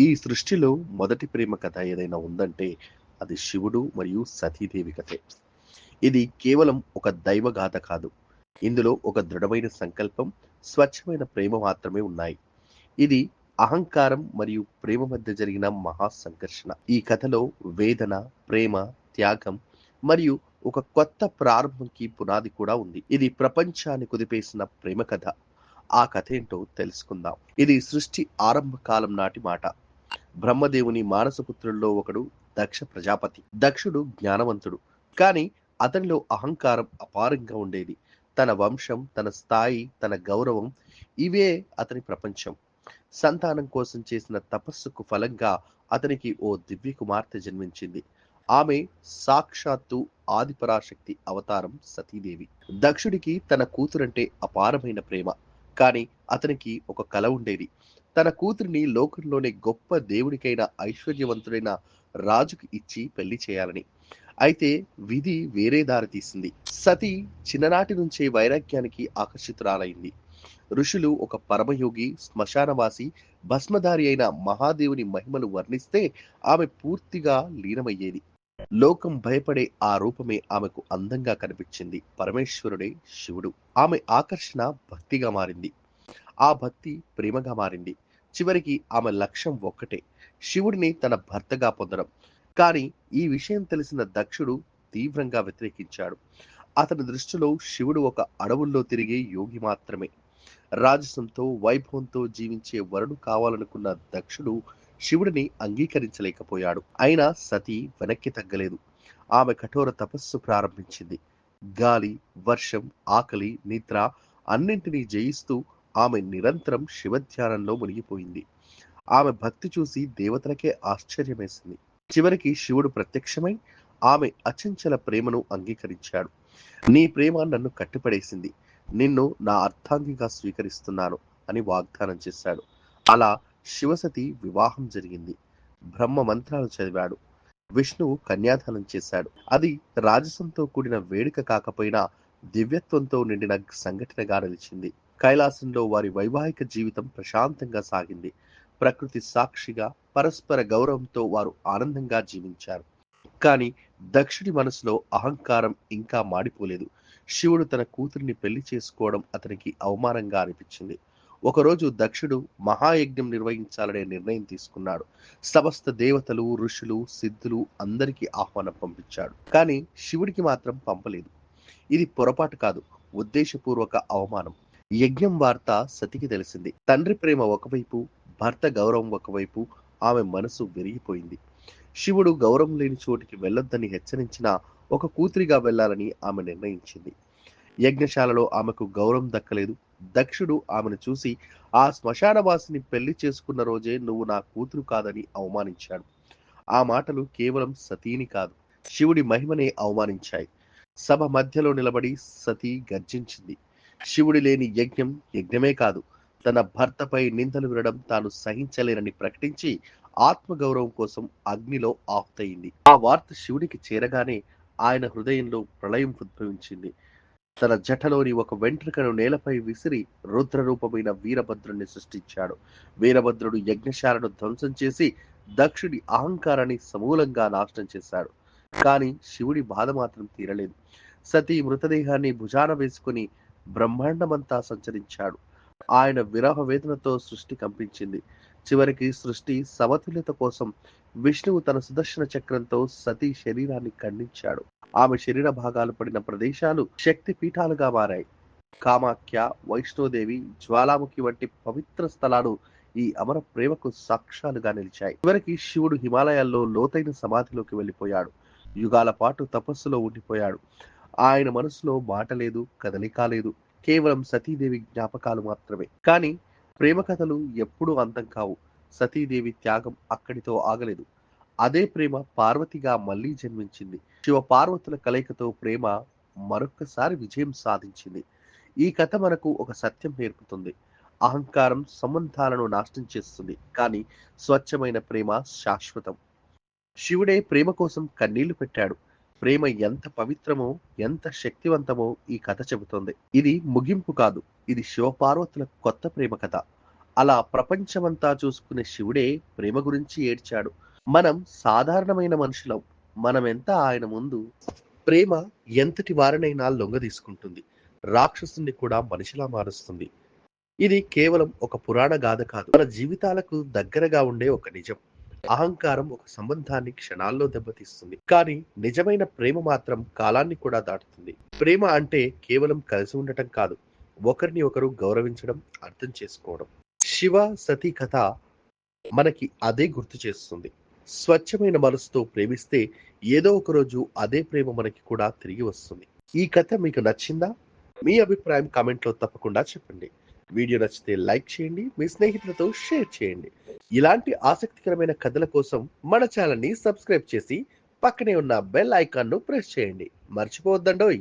ఈ సృష్టిలో మొదటి ప్రేమ కథ ఏదైనా ఉందంటే అది శివుడు మరియు సతీదేవి కథే. ఇది కేవలం ఒక దైవగాథ కాదు. ఇందులో ఒక దృఢమైన సంకల్పం స్వచ్ఛమైన ప్రేమ మాత్రమే ఉన్నాయి. ఇది అహంకారం మరియు ప్రేమ మధ్య జరిగిన మహా సంఘర్షణ ఈ కథలో వేదన ప్రేమ త్యాగం మరియు ఒక కొత్త ప్రారంభంకి పునాది కూడా ఉంది. ఇది ప్రపంచాన్ని కుదిపేసిన ప్రేమ కథ. ఆ కథ ఏంటో తెలుసుకుందాం. ఇది సృష్టి ఆరంభ కాలం నాటి మాట. బ్రహ్మదేవుని మానసపుత్రుల్లో ఒకడు దక్ష ప్రజాపతి. దక్షుడు జ్ఞానవంతుడు. కానీ అతనిలో అహంకారం అపారంగా ఉండేది. తన వంశం తన స్థాయి తన గౌరవం ఇవే అతని ప్రపంచం. సంతానం కోసం చేసిన తపస్సుకు ఫలంగా అతనికి ఓ దివ్య కుమార్తె జన్మించింది. ఆమె సాక్షాత్తు ఆదిపరాశక్తి అవతారం సతీదేవి. దక్షుడికి తన కూతురంటే అపారమైన ప్రేమ. కానీ అతనికి ఒక కల ఉండేది. తన కూతురిని లోకంలోనే గొప్ప దేవుడికైన ఐశ్వర్యవంతుడైన రాజుకు ఇచ్చి పెళ్ళి చేయాలని. అయితే విధి వేరే దారి తీసింది. సతి చిన్ననాటి నుంచే వైరాగ్యానికి ఆకర్షితురాలైంది. ఋషులు ఒక పరమయోగి శ్మశానవాసి భస్మధారి అయిన మహాదేవుని మహిమలు వర్ణిస్తే ఆమె పూర్తిగా లీనమయ్యేది. లోకం భయపడే ఆ రూపమే ఆమెకు అందంగా కనిపించింది. పరమేశ్వరుడే శివుడు. ఆమె ఆకర్షణ భక్తిగా మారింది. ఆ భక్తి ప్రేమగా మారింది. చివరికి ఆమె లక్ష్యం ఒక్కటే శివుడిని తన భర్తగా పొందడం. కానీ ఈ విషయం తెలిసిన దక్షుడు తీవ్రంగా వ్యతిరేకించాడు. అతని దృష్టిలో శివుడు ఒక అడవుల్లో తిరిగే యోగి మాత్రమే. రాజసంతో వైభవంతో జీవించే వరుడు కావాలనుకున్న దక్షుడు శివుడిని అంగీకరించలేకపోయాడు. అయినా సతీ వెనక్కి తగ్గలేదు. ఆమె కఠోర తపస్సు ప్రారంభించింది. గాలి వర్షం ఆకలి నిద్ర అన్నింటినీ జయిస్తూ ఆమె నిరంతరం శివధ్యానంలో మునిగిపోయింది. ఆమె భక్తి చూసి దేవతలకే ఆశ్చర్యమేసింది. చివరికి శివుడు ప్రత్యక్షమై ఆమె అచంచల ప్రేమను అంగీకరించాడు. నీ ప్రేమ నన్ను కట్టిపడేసింది. నిన్ను నా అర్థాంగిగా స్వీకరిస్తున్నాను అని వాగ్దానం చేశాడు. అలా శివసతి వివాహం జరిగింది. బ్రహ్మ మంత్రాలు చదివాడు. విష్ణువు కన్యాదానం చేశాడు. అది రాజసంతో కూడిన వేడుక కాకపోయినా దివ్యత్వంతో నిండిన సంఘటనగా నిలిచింది. కైలాసంలో వారి వైవాహిక జీవితం ప్రశాంతంగా సాగింది. ప్రకృతి సాక్షిగా పరస్పర గౌరవంతో వారు ఆనందంగా జీవించారు. కానీ దక్షుడి మనసులో అహంకారం ఇంకా మాడిపోలేదు. శివుడు తన కూతురిని పెళ్ళి చేసుకోవడం అతనికి అవమానంగా అనిపించింది. ఒకరోజు దక్షుడు మహాయజ్ఞం నిర్వహించాలనే నిర్ణయం తీసుకున్నాడు. సమస్త దేవతలు ఋషులు సిద్ధులు అందరికీ ఆహ్వానం పంపించాడు. కానీ శివుడికి మాత్రం పంపలేదు. ఇది పొరపాటు కాదు. ఉద్దేశపూర్వక అవమానం. యజ్ఞం వార్త సతికి తెలిసింది. తండ్రి ప్రేమ ఒకవైపు భర్త గౌరవం ఒకవైపు ఆమె మనసు విరిగిపోయింది. శివుడు గౌరవం లేని చోటికి వెళ్ళొద్దని హెచ్చరించినా ఒక కూతురిగా వెళ్ళాలని ఆమె నిర్ణయించింది. యజ్ఞశాలలో ఆమెకు గౌరవం దక్కలేదు. దక్షుడు ఆమెను చూసి ఆ శ్మశానవాసిని పెళ్ళి చేసుకున్న రోజే నువ్వు నా కూతురు కాదని అవమానించాడు. ఆ మాటలు కేవలం సతీని కాదు శివుడి మహిమనే అవమానించాయి. సభ మధ్యలో నిలబడి సతీ గర్జించింది. శివుడి లేని యజ్ఞం యజ్ఞమే కాదు. తన భర్తపై నిందలు వినడం తాను సహించలేనని ప్రకటించి ఆత్మగౌరవం కోసం అగ్నిలో ఆహుతయింది. ఆ వార్త శివుడికి చేరగానే ఆయన హృదయంలో ప్రళయం ఉద్భవించింది. తన జటలోని ఒక వెంట్రుకను నేలపై విసిరి రుద్రరూపమైన వీరభద్రుణ్ణి సృష్టించాడు. వీరభద్రుడు యజ్ఞశాలను ధ్వంసం చేసి దక్షుడి అహంకారాన్ని సమూలంగా నాశనం చేశాడు. కానీ శివుడి బాధ మాత్రం తీరలేదు. సతీ మృతదేహాన్ని భుజాన వేసుకుని బ్రహ్మాండమంతా సంచరించాడు. ఆయన విరహ వేదనతో సృష్టి కంపించింది. చివరికి సృష్టి సమతుల్యత కోసం విష్ణువు తన సుదర్శన చక్రంతో సతీ శరీరాన్ని ఖండించాడు. ఆమె శరీర భాగాలు పడిన ప్రదేశాలు శక్తి పీఠాలుగా మారాయి. కామాఖ్య వైష్ణోదేవి జ్వాలాముఖి వంటి పవిత్ర స్థలాలు ఈ అమర ప్రేమకు సాక్ష్యాలుగా నిలిచాయి. చివరికి శివుడు హిమాలయాల్లో లోతైన సమాధిలోకి వెళ్ళిపోయాడు. యుగాల పాటు తపస్సులో ఉండిపోయాడు. ఆయన మనసులో మాట లేదు కదలిక లేదు. కేవలం సతీదేవి జ్ఞాపకాలు మాత్రమే. కానీ ప్రేమ కథలు ఎప్పుడూ అంతం కావు. సతీదేవి త్యాగం అక్కడితో ఆగలేదు. అదే ప్రేమ పార్వతిగా మళ్ళీ జన్మించింది. శివ పార్వతుల కలయికతో ప్రేమ మరొక్కసారి విజయం సాధించింది. ఈ కథ మనకు ఒక సత్యం నేర్పుతుంది. అహంకారం సంబంధాలను నాశనం చేస్తుంది. కానీ స్వచ్ఛమైన ప్రేమ శాశ్వతం. శివుడే ప్రేమ కోసం కన్నీళ్ళు పెట్టాడు. ప్రేమ ఎంత పవిత్రమో ఎంత శక్తివంతమో ఈ కథ చెబుతోంది. ఇది ముగింపు కాదు ఇది శివపార్వతుల కొత్త ప్రేమ కథ. అలా ప్రపంచమంతా చూసుకునే శివుడే ప్రేమ గురించి ఏడ్చాడు. మనం సాధారణమైన మనుషులం మనం ఎంత ఆయన ముందు ప్రేమ ఎంతటి వారినైనా లొంగ తీసుకుంటుంది రాక్షసుని కూడా మనిషిలా మారుస్తుంది. ఇది కేవలం ఒక పురాణ గాథ కాదు మన జీవితాలకు దగ్గరగా ఉండే ఒక నిజం. అహంకారం ఒక సంబంధాన్ని క్షణాల్లో దెబ్బతీస్తుంది. కానీ నిజమైన ప్రేమ మాత్రం కాలాన్ని కూడా దాటుతుంది. ప్రేమ అంటే కేవలం కలిసి ఉండటం కాదు ఒకరిని ఒకరు గౌరవించడం అర్థం చేసుకోవడం. శివ సతీ కథ మనకి అదే గుర్తు చేస్తుంది. స్వచ్ఛమైన మనసుతో ప్రేమిస్తే ఏదో ఒక రోజు అదే ప్రేమ మనకి కూడా తిరిగి వస్తుంది. ఈ కథ మీకు నచ్చిందా? మీ అభిప్రాయం కామెంట్లో తప్పకుండా చెప్పండి. వీడియో నచ్చితే లైక్ చేయండి మీ స్నేహితులతో షేర్ చేయండి. ఇలాంటి ఆసక్తికరమైన కథల కోసం మన ఛానల్ని సబ్స్క్రైబ్ చేసి పక్కనే ఉన్న బెల్ ఐకాన్ను ప్రెస్ చేయండి. మర్చిపోవద్దండోయ్.